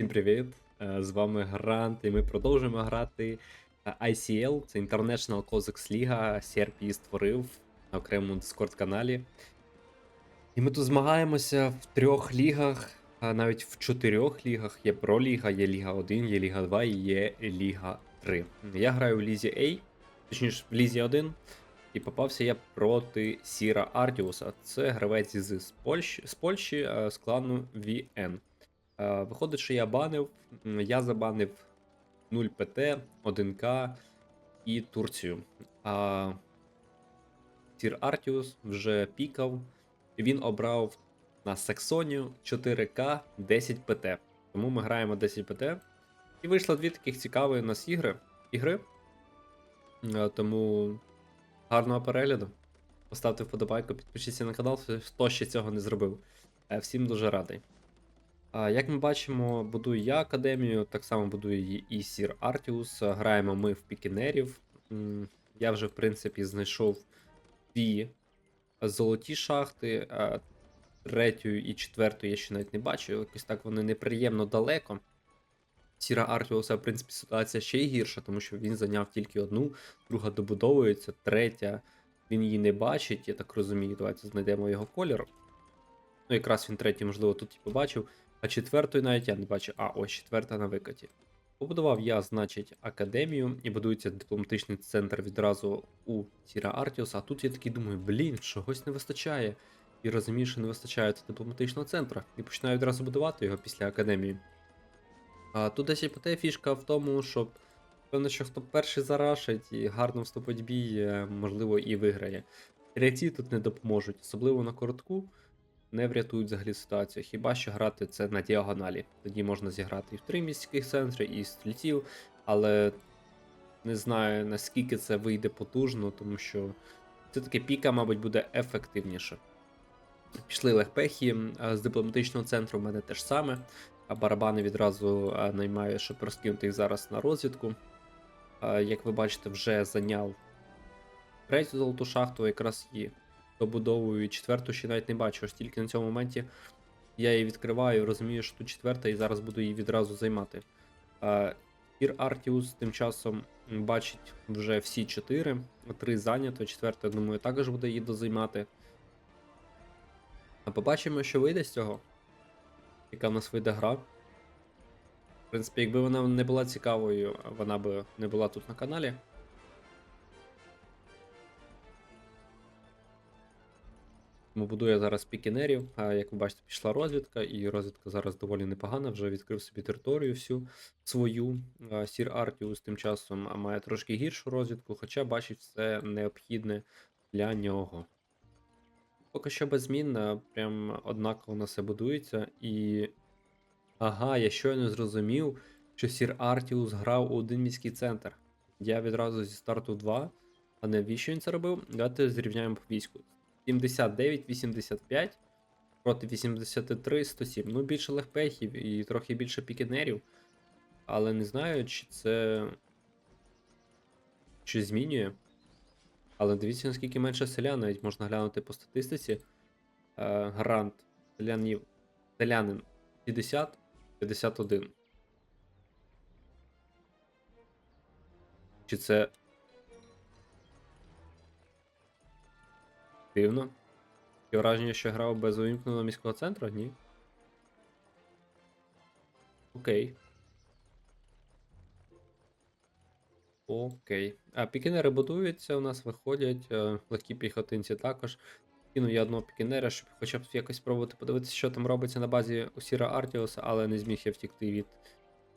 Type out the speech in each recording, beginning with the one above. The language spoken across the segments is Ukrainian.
Всім привіт! Е, З вами Грант, і ми продовжуємо грати е, ICL, це International Cossacks League, Серп її створив на окремому Discord каналі. І ми тут змагаємося в трьох лігах, навіть в чотирьох лігах. Є Pro Ліга, є Ліга 1, є Ліга 2 і є Ліга 3. Я граю в Лізі A, точніше в Лізі 1. І попався я проти Сіра Артіуса. Це гравець з Польщі, з Польщі е, з клану VN. Е, Виходить, що я банив. Я забанив 0 ПТ, 1К і Турцію. А Сір Артіус вже пікав, він обрав на Саксонію 4К 10 ПТ. Тому ми граємо 10 ПТ. І вийшло дві таких цікаві у нас ігри. ігри. Е, Тому гарного перегляду. Поставте вподобайку, підпишіться на канал, хто ще цього не зробив. Е, Всім дуже радий. Як ми бачимо, будую я академію, так само будує її і Сір Артіус. Граємо ми в пікінерів. Я вже, в принципі, знайшов дві золоті шахти, третю і четверту я ще навіть не бачу. Якось так вони неприємно далеко. Сіра Артіуса, в принципі, ситуація ще й гірша, тому що він зайняв тільки одну, друга добудовується, третя він її не бачить, я так розумію. Давайте знайдемо його колір. Ну, якраз він третій, можливо, тут і побачив. А четвертої навіть я не бачу. А, ось четверта на викаті. Побудував я, значить, академію і будується дипломатичний центр відразу у Сіра Артіуса. А тут я такий думаю, блін, чогось не вистачає. І розумію, що не вистачає тут дипломатичного центру. І починаю відразу будувати його після академії. А тут десь ПТ фішка в тому, щоб певно, що хто перший зарашить і гарно вступить в бій, е, можливо, і виграє. Ряці тут не допоможуть, особливо на коротку не врятують взагалі ситуацію. Хіба що грати це на діагоналі. Тоді можна зіграти і в три міських центри, і стрільців, але не знаю наскільки це вийде потужно, тому що все-таки піка, мабуть, буде ефективніше. Пішли легпехи з дипломатичного центру в мене теж саме. А барабани відразу наймаю, щоб розкинути їх зараз на розвідку. Як ви бачите, вже зайняв третю золоту шахту, якраз її добудовую. Четверту ще навіть не бачу, аж тільки на цьому моменті я її відкриваю, розумію, що тут четверта, і зараз буду її відразу займати. Ір Артіус тим часом бачить вже всі чотири, три зайнято, четверта, думаю, також буде її дозаймати. А побачимо, що вийде з цього. Яка в нас вийде гра. В принципі, якби вона не була цікавою, вона би не була тут на каналі. Тому будує зараз пікінерів. А як ви бачите, пішла розвідка, і розвідка зараз доволі непогана. Вже відкрив собі територію всю свою. Сір Артіус тим часом має трошки гіршу розвідку, хоча бачить все необхідне для нього. Поки що без змін, прям однаково на все будується. І. Ага, я щойно зрозумів, що Сір Артіус грав у один міський центр. Я відразу зі старту 2, а не віщо він це робив. Давайте зрівняємо по війську. 79-85 проти 83-107. Ну, більше легпехів і трохи більше пікінерів. Але не знаю, чи це. Чи змінює. Але дивіться, наскільки менше селян, навіть можна глянути по статистиці. Е, Грант селянів, селянин 50, 51. Чи це Дивно. Таке враження, що грав без увімкненого міського центру, ні. Окей. Окей. А пікінери будуються, у нас виходять. е, Легкі піхотинці також. Кинув я одного пікінера, щоб хоча б якось спробувати подивитися, що там робиться на базі у Сіра Артіуса, але не зміг я втікти від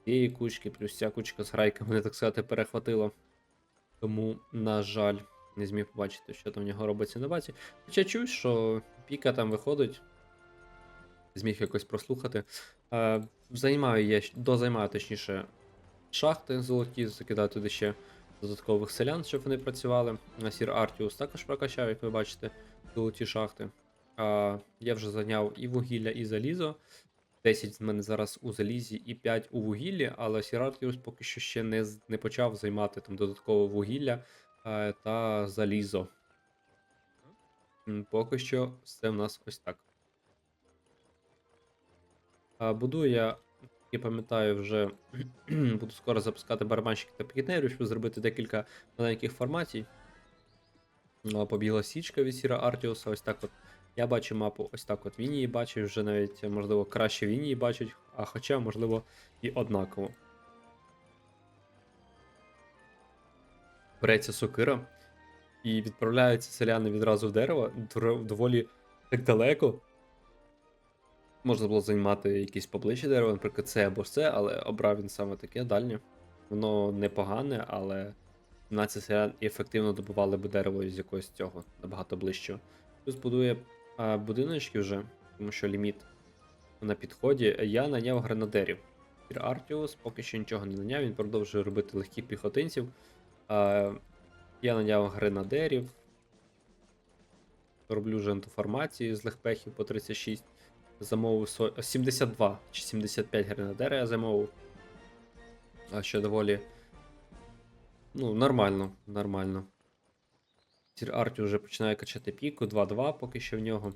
цієї кучки, плюс ця кучка з грайка мене, так сказати, перехватила. Тому, на жаль, не зміг побачити, що там в нього робиться на базі. Хоча чую, що Піка там виходить. Зміг якось прослухати. Е, займаю я, дозаймаю, точніше, шахти золоті, закидаю туди ще додаткових селян, щоб вони працювали. На Сір Артіус також прокачав, як ви бачите, золоті шахти. Е, я вже зайняв і вугілля, і залізо. 10 з мене зараз у залізі і 5 у вугіллі, але Сір Артіус поки що ще не, не почав займати там додаткове вугілля та залізо. Поки що все в нас ось так. А, Будую я Я пам'ятаю, вже буду скоро запускати барабанщиків та пікінерів, щоб зробити декілька маленьких форматів. А, Побігла січка від Сіра Артіуса, ось так от. Я бачу мапу, ось так от він її бачить, вже навіть, можливо, краще він її бачить, а хоча, можливо, і однаково. Береться сокира, і відправляються селяни відразу в дерево, доволі так далеко. Можна було займати якісь поближче дерево, наприклад, це або це, але обрав він саме таке дальнє. Воно непогане, але 17 селян ефективно добували б дерево з якогось цього набагато ближчого. Плюс будує а, будиночки вже, тому що ліміт на підході. Я наняв гренадерів. Кір Артіус поки що нічого не наняв, він продовжує робити легких піхотинців. Я наняв гренадерів. Роблю жентоформації з легпехів по 36. Замовив со- 72 чи 75 гренадера я замовив. А що доволі. Ну, нормально, нормально. Сір Арті вже починає качати піку, 2-2 поки що в нього.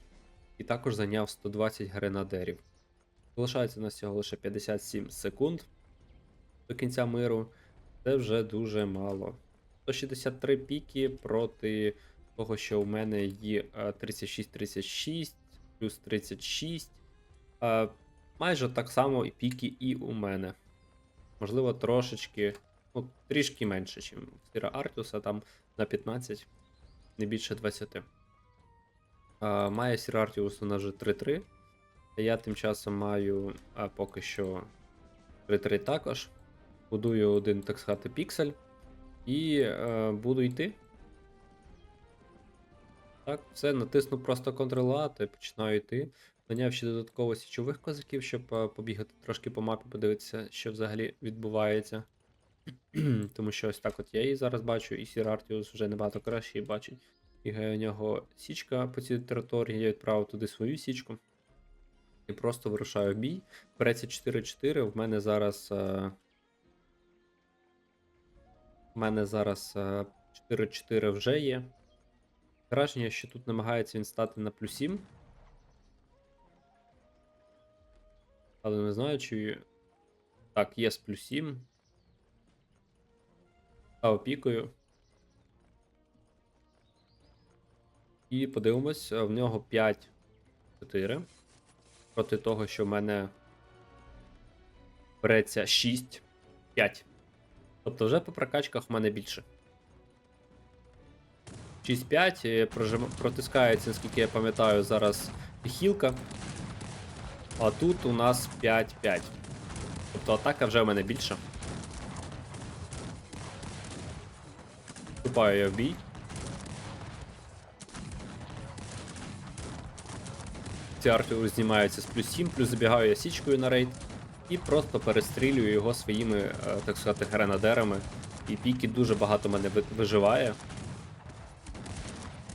І також зайняв 120 гренадерів. Залишається у нас всього лише 57 секунд до кінця миру. Це вже дуже мало. 163 піки проти того, що у мене є е, 36-36, плюс 36. Е, Майже так само і піки і у мене. Можливо, трошечки, ну, трішки менше, ніж Сіра Артуса, там на 15, не більше 20. Е, Має Сіра Артіус у нас вже 3-3. Я тим часом маю поки що 3-3 також. Будую один, так сказати, піксель. І е, буду йти. Так, все, натисну просто Ctrl-A та починаю йти. Наняв ще додатково січових козаків, щоб е, побігати трошки по мапі, подивитися, що взагалі відбувається. Тому що ось так от я її зараз бачу, і Сір Артіус вже набагато краще її бачить. І у нього січка по цій території, я відправив туди свою січку. І просто вирушаю бій. Береться 4-4. В мене зараз. Е... В мене зараз е, 4-4 вже є. Враження, що тут намагається він стати на плюс 7. Але не знаю, чи. Так, є з плюс 7. Став пікою. І подивимось, в нього 5-4. Проти того, що в мене береться 6, 5. Тобто вже по прокачках в мене більше. 6-5, прожим... протискається, наскільки я пам'ятаю, зараз хілка. А тут у нас 5-5. Тобто атака вже в мене більша. Вступаю я в бій. Ці Артур знімаються з плюс 7, плюс забігаю я січкою на рейд. І просто перестрілюю його своїми, е, так сказати, гренадерами. І піки дуже багато мене виживає.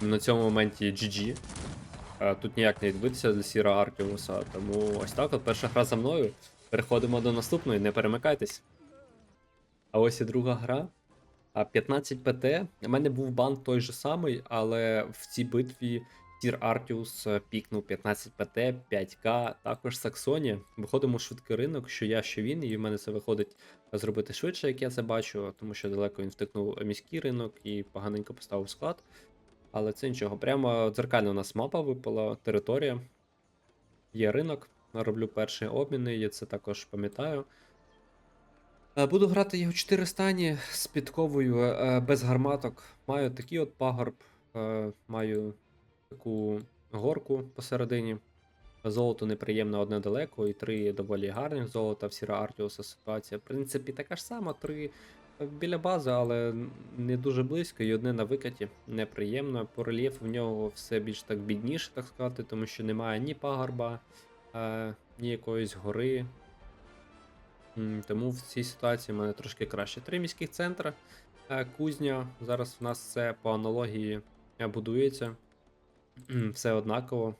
На цьому моменті GG. Е, Тут ніяк не відбитися для Сіра Артіуса, тому ось так от перша гра за мною. Переходимо до наступної, не перемикайтесь. А ось і друга гра. А 15 ПТ. У мене був бан той же самий, але в цій битві Сір Артіус е, пікнув 15 ПТ, 5К, також Саксонія. Виходимо швидкий ринок, що я, що він, і в мене це виходить зробити швидше, як я це бачу, тому що далеко він втикнув міський ринок і поганенько поставив склад. Але це нічого. Прямо дзеркально у нас мапа випала, територія. Є ринок. Роблю перші обміни, я це також пам'ятаю. Е, Буду грати його 4 стані з підковою е, без гарматок. Маю такий от пагорб, маю таку горку посередині. Золото неприємне одне далеко, і три доволі гарних золота в Сіра Артіуса ситуація. В принципі, така ж сама, три біля бази, але не дуже близько, і одне на викаті. Неприємно. По рельєфу в нього все більш так бідніше, так сказати, тому що немає ні пагорба, е, ні якоїсь гори. Тому в цій ситуації в мене трошки краще. Три міських центри. е, Кузня. Зараз в нас все по аналогії е, будується. Все однаково.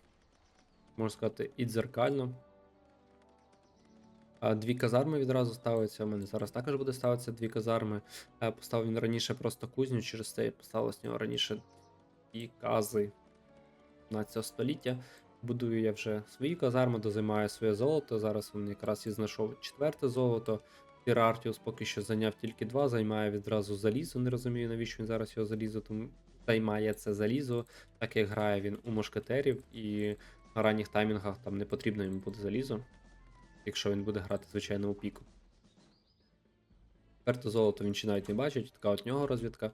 Можна сказати, і дзеркально. Дві казарми відразу ставиться. У мене зараз також буде ставитися дві казарми. Е, Поставив він раніше просто кузню, через це я поставив з нього раніше дві кази 15 століття. Будую я вже свої казарми, дозаймаю своє золото. Зараз він якраз і знайшов четверте золото. Тірартіус поки що зайняв тільки два, займає відразу залізо. Не розумію, навіщо він зараз його залізо тому займає це залізо, так як грає він у мушкетерів, і на ранніх таймінгах там не потрібно йому буде залізо, якщо він буде грати, звичайно, у піку. Четверте золото він ще навіть не бачить, така от нього розвідка.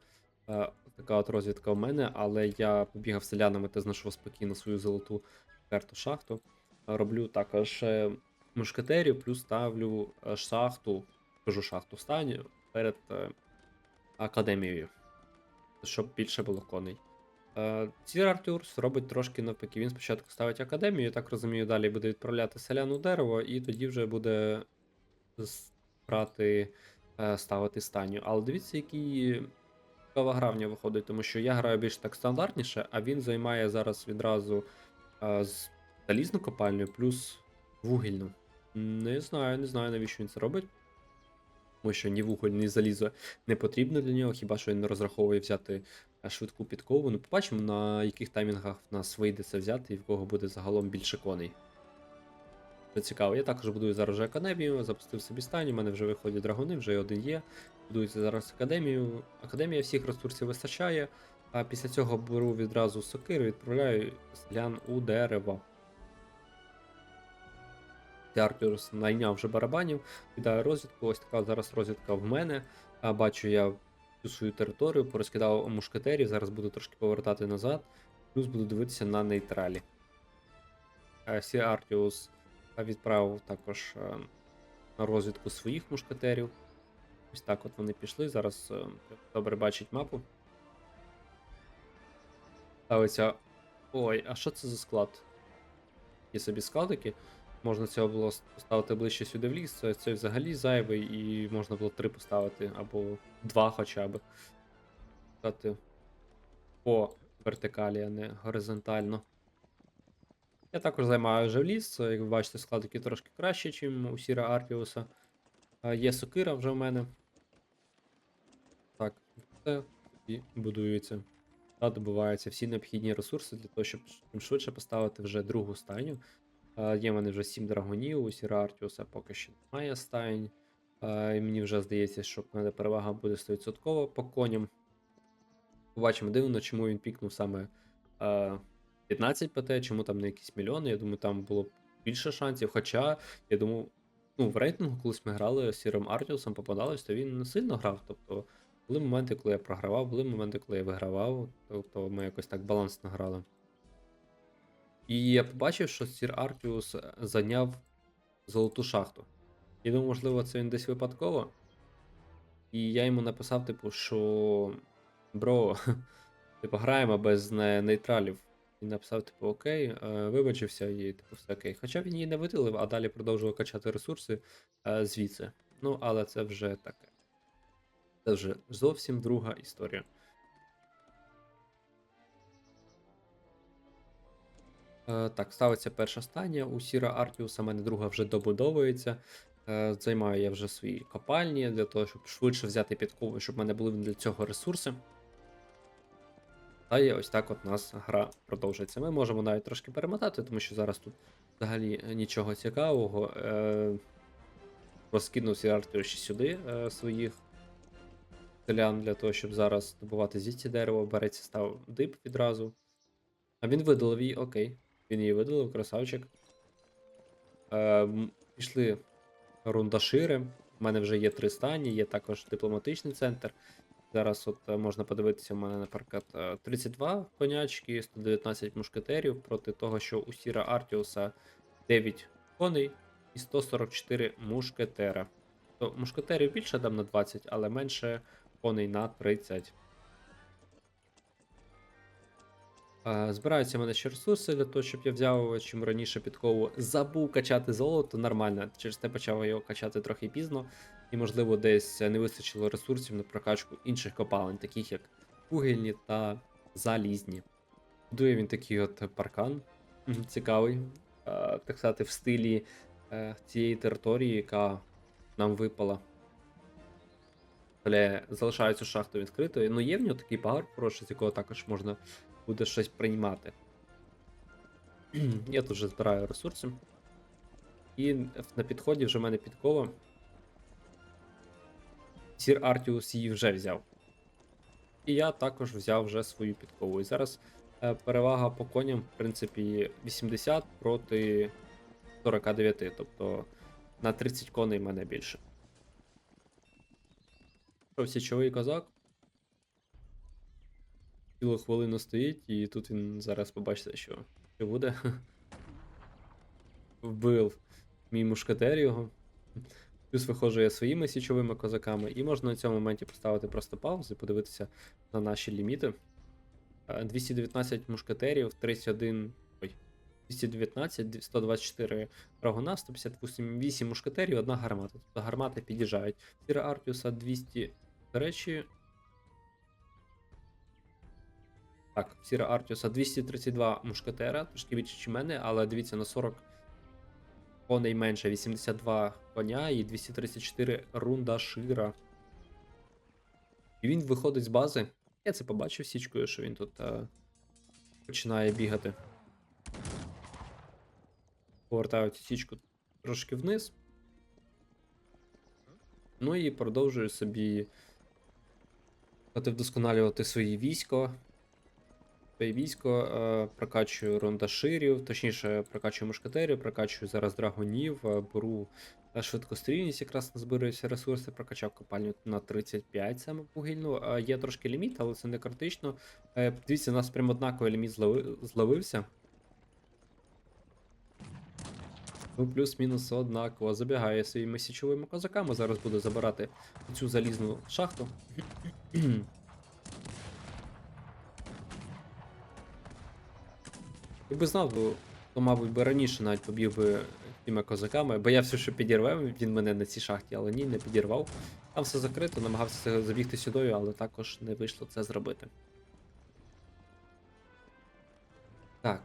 Е, Така от розвідка в мене, але я побігав селянами та знайшов спокійно свою золоту карту шахту. Е, Роблю також е, мушкетерів, плюс ставлю шахту, кажу шахту станю перед академією, щоб більше було коней. Е, Цір Артюрс робить трошки навпаки. Він спочатку ставить академію, я так розумію, далі буде відправляти селян у дерево, і тоді вже буде брати, е, ставити станю. Але дивіться, який цікава гра в нього виходить, тому що я граю більш так стандартніше, а він займає зараз відразу е, залізну копальню плюс вугільну. Не знаю, не знаю, навіщо він це робить. Тому що ні вуголь, ні залізо не потрібно для нього, хіба що він не розраховує взяти е, швидку підкову. Ну, побачимо, на яких таймінгах в нас вийде це взяти і в кого буде загалом більше коней. Це цікаво. Я також будую зараз вже академію, запустив собі стані, у мене вже виходять драгуни, вже один є. Будується зараз академію. Академія всіх ресурсів вистачає. А після цього беру відразу сокиру і відправляю селян у дерево. Артюрс найняв вже барабанів, кидаю розвідку. Ось така зараз розвідка в мене. А бачу я всю свою територію, порозкидав мушкетерів, зараз буду трошки повертати назад, плюс буду дивитися на нейтралі. Сі Артіус відправив також е, на розвідку своїх мушкетерів. Ось так от вони пішли. Зараз е, добре бачить мапу. Ставиться. Ой, а що це за склад? Є собі складики. Можна цього було поставити ближче сюди в ліс. Це, це взагалі зайвий, і можна було три поставити, або два хоча б. Стати по вертикалі, а не горизонтально. Я також займаю вже в ліс. Як ви бачите, складики трошки краще, ніж у Сіра Арпіуса. Є сокира вже в мене. Так, це і будується. Та добуваються всі необхідні ресурси для того, щоб швидше поставити вже другу стайню. Е, Є в мене вже 7 драгонів, у Сіра Артіуса поки що немає стайн. Е, І мені вже здається, що мене перевага буде 100% по коням. Побачимо дивно, чому він пікнув саме е, 15 ПТ, чому там не якісь мільйони. Я думаю, там було б більше шансів. Хоча, я думаю, ну, в рейтингу, колись ми грали з Сіром Артіусом, попадалось, то він не сильно грав. Тобто, були моменти, коли я програвав, були моменти, коли я вигравав. Тобто ми якось так балансно грали. І я побачив, що Сір Артіус е, зайняв золоту шахту. Я думаю, можливо, це він десь випадково. І я йому написав, типу, що. Бро, типу, граємо без нейтралів. Він написав, типу, окей, е, вибачився і типу, все окей. Хоча він її не видалив, а далі продовжував качати ресурси е, звідси. Ну, але це вже таке. Це вже зовсім друга історія. Так, ставиться перша стадія у Сіра Артіуса, мене друга вже добудовується. Е, Займаю я вже свої копальні для того, щоб швидше взяти підкову, щоб в мене були для цього ресурси. Та і ось так от у нас гра продовжується. Ми можемо навіть трошки перемотати, тому що зараз тут взагалі нічого цікавого. Е, Розкинув Сір Артіус ще сюди е, своїх селян для того, щоб зараз добувати звідси дерево, береться став дип відразу. А він видалив її, окей. Він її видалив, красавчик. Е, пішли рундашири. У мене вже є три стані, є також дипломатичний центр. Зараз от е, можна подивитися, у мене, наприклад, е, 32 конячки, 119 мушкетерів проти того, що у Сіра Артіуса 9 коней і 144 мушкетера. То мушкетерів більше там на 20, але менше коней на 30. Збираються в мене ще ресурси для того, щоб я взяв чим раніше підкову. Забув качати золото нормально. Через те почав його качати трохи пізно. І, можливо, десь не вистачило ресурсів на прокачку інших копалень, таких як вугільні та залізні. Будує він такий от паркан цікавий, так сказати, в стилі е, цієї території, яка нам випала. Залишаю цю шахту відкритою. Ну, є в нього такий пагорб хороший, з якого також можна буде щось приймати. Я тут вже збираю ресурси. І на підході вже в мене підкова. Сір Артіус її вже взяв. І я також взяв вже свою підкову. І зараз е, перевага по коням, в принципі, 80 проти 49. Тобто на 30 коней в мене більше. Січовий козак? Цілу хвилину стоїть, і тут він зараз побачите, що, що буде. Вбив мій мушкетер його. Плюс виходжу я своїми січовими козаками, і можна на цьому моменті поставити просто паузу і подивитися на наші ліміти. Е, 219 мушкетерів, 31. Ой, 219, 124 драгуна, 158 8 мушкетерів, одна гармата. Тобто гармати під'їжджають. Сіра Артіуса 200. До речі. Так, Сіра Артіуса 232 мушкетера, трошки більше, ніж мене, але дивіться на 40 коней менше, 82 коня і 234 рунда шира. І він виходить з бази. Я це побачив січкою, що він тут е, починає бігати. Повертаю цю січку трошки вниз. Ну і продовжую собі вдосконалювати свої військо. Своє військо е, прокачую рондаширів, точніше, прокачую мушкетерів, прокачую зараз драгунів, е, беру е, швидкострільність, якраз назбируюся ресурси, прокачав копальню на 35 саме вугільну. Є трошки ліміт, але це не критично. Дивіться, у нас прям однаковий ліміт злови, зловився. Ну, плюс-мінус однаково. Забігає своїми січовими козаками. Зараз буду забирати цю залізну шахту. Якби знав, то, мабуть, би раніше навіть побіг би тими козаками. Боявся, що підірве він мене на цій шахті, але ні, не підірвав. Там все закрито, намагався забігти сюди, але також не вийшло це зробити. Так.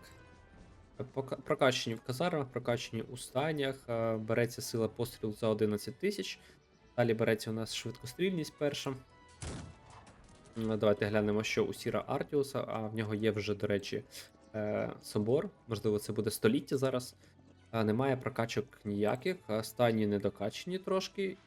Прокачені в казармах, прокачені у станях. е, Береться сила пострілу за 11 тисяч. Далі береться у нас швидкострільність перша. Давайте глянемо, що у Сіра Артіуса, а в нього є вже, до речі, собор. Можливо, це буде століття зараз. Немає прокачок ніяких, а стані недокачені трошки.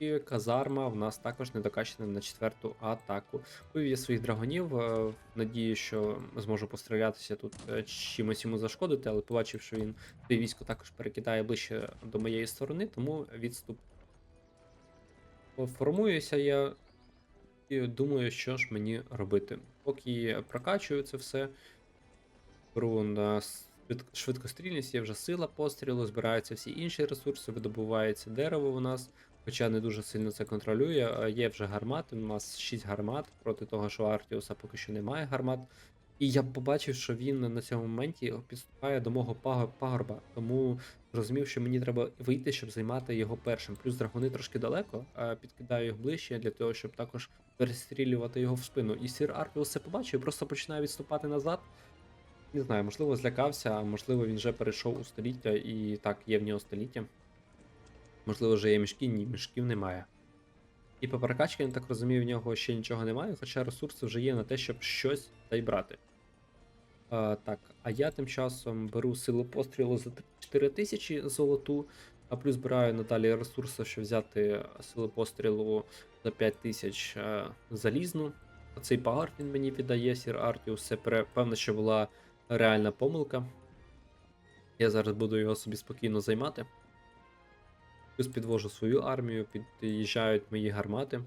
І, казарма в нас також недокачана на четверту атаку. Вивів я своїх драгонів. е, Надію, що зможу пострілятися тут е, чимось йому зашкодити, але побачив, що він своє військо також перекидає ближче до моєї сторони, тому відступ. Формуюся я і думаю, що ж мені робити. Поки прокачую це все, беру на швидкострільність, є вже сила пострілу, збираються всі інші ресурси, видобувається дерево у нас, хоча не дуже сильно це контролює. Є вже гармати, у нас 6 гармат проти того, що Артіуса поки що немає гармат. І я побачив, що він на цьому моменті підступає до мого пагорба, тому зрозумів, що мені треба вийти, щоб займати його першим. Плюс драгони трошки далеко, підкидаю їх ближче для того, щоб також перестрілювати його в спину. І сір Арпіус це побачив, просто починає відступати назад. Не знаю, можливо, злякався, а можливо, він вже перейшов у століття, і так, є в нього століття. Можливо, вже є мішки, ні, мішків немає. І по прокачці, я так розумію, в нього ще нічого немає, хоча ресурси вже є на те, щоб щось та й брати. А, так, а я тим часом беру силу пострілу за 4 тисячі золоту, а плюс збираю надалі ресурси, щоб взяти силу пострілу за 5 тисяч е, залізну. Цей пагар він мені віддає, Сір Артіус. Це певно, що була реальна помилка. Я зараз буду його собі спокійно займати. Плюс підвожу свою армію, під'їжджають мої гармати.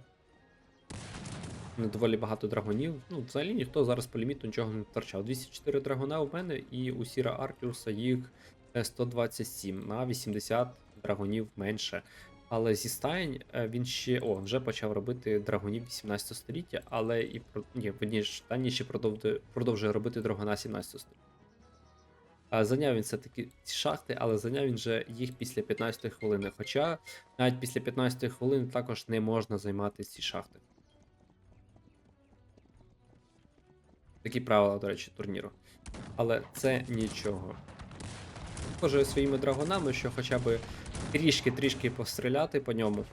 Ну, Доволі багато драгонів. Ну, взагалі ніхто зараз по ліміту нічого не втрачав. 204 драгона у мене, і у Сіра Артіуса їх е, 127 на 80 драгонів менше. Але зі стайн е, він ще. О, вже почав робити драгонів 18 століття, але і. Ні, в одній ще продовжує, продовжує робити драгона 17 століття. А Зайняв він все-таки ці шахти, але зайняв він вже їх після 15 хвилини. Хоча навіть після 15 хвилин також не можна займати ці шахти. Такі правила, до речі, турніру. Але це нічого. Схоже своїми драгонами, що хоча б трішки-трішки постріляти по ньому.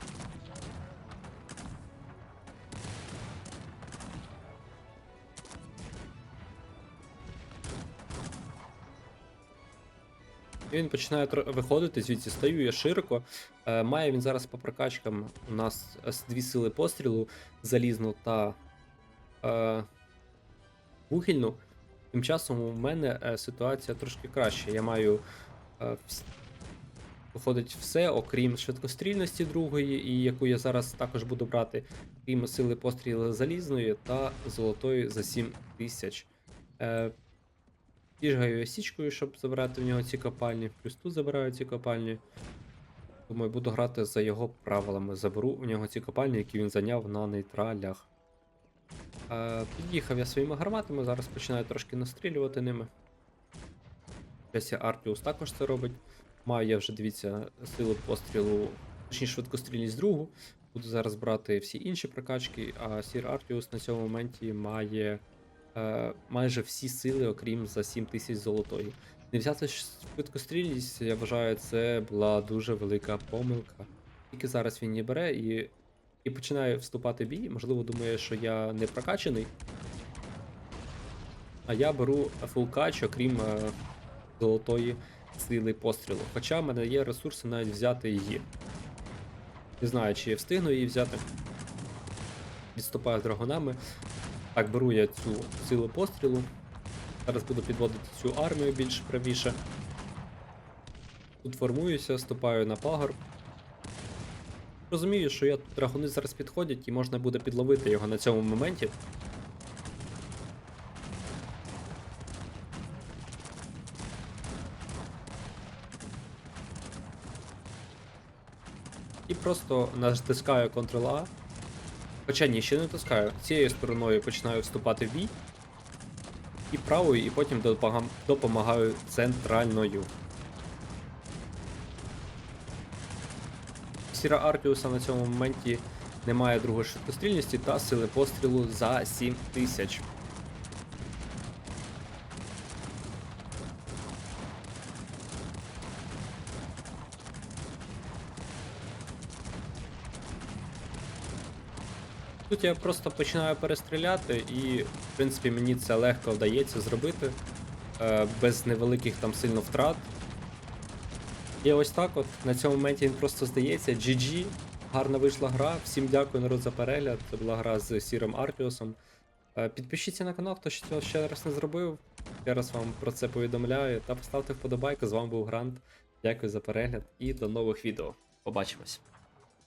І він починає виходити, звідси стою я широко. Е, має він зараз по прокачкам у нас дві сили пострілу, залізну та е, вугільну. Тим часом у мене е, ситуація трошки краща. Я маю е, виходить все, окрім швидкострільності другої, і яку я зараз також буду брати, крім сили пострілу залізної та золотої за 7 тисяч. Е, Біжгаю січкою, щоб забрати в нього ці копальні. Плюс тут забираю ці копальні. Думаю, буду грати за його правилами. Заберу у нього ці копальні, які він зайняв на нейтралях. Е, під'їхав я своїми гарматами, зараз починаю трошки настрілювати ними. Часі Артіус також це робить. Маю я вже, дивіться, силу пострілу, точніше швидкострільність другу. Буду зараз брати всі інші прокачки, а Сір Артіус на цьому моменті має е, майже всі сили, окрім за 7000 золотої. Не взяти швидкострільність, я вважаю, це була дуже велика помилка. Тільки зараз він її бере і, і починає вступати в бій. Можливо, думає, що я не прокачаний. А я беру фулкач, окрім е, золотої сили пострілу. Хоча в мене є ресурси навіть взяти її. Не знаю, чи я встигну її взяти. Відступаю драгонами. Так, беру я цю силу пострілу. Зараз буду підводити цю армію більш правіше. Тут формуюся, ступаю на пагорб. Розумію, що я тут драгуни зараз підходять і можна буде підловити його на цьому моменті. Просто натискаю Ctrl-A. Хоча ні, ще не натискаю. Цією стороною починаю вступати в бій. І правою, і потім допомагаю центральною. Сіра Аркіуса на цьому моменті немає другої швидкострільності та сили пострілу за 7000. Тут я просто починаю перестріляти, і, в принципі, мені це легко вдається зробити е, без невеликих там сильно втрат. І ось так от, на цьому моменті він просто здається. GG, гарна вийшла гра. Всім дякую, народ, за перегляд. Це була гра з Сіром Аркіусом. Е, Підпишіться на канал, хто цього ще раз не зробив. Я раз вам про це повідомляю. Та поставте вподобайку. З вами був Грант. Дякую за перегляд і до нових відео. Побачимось.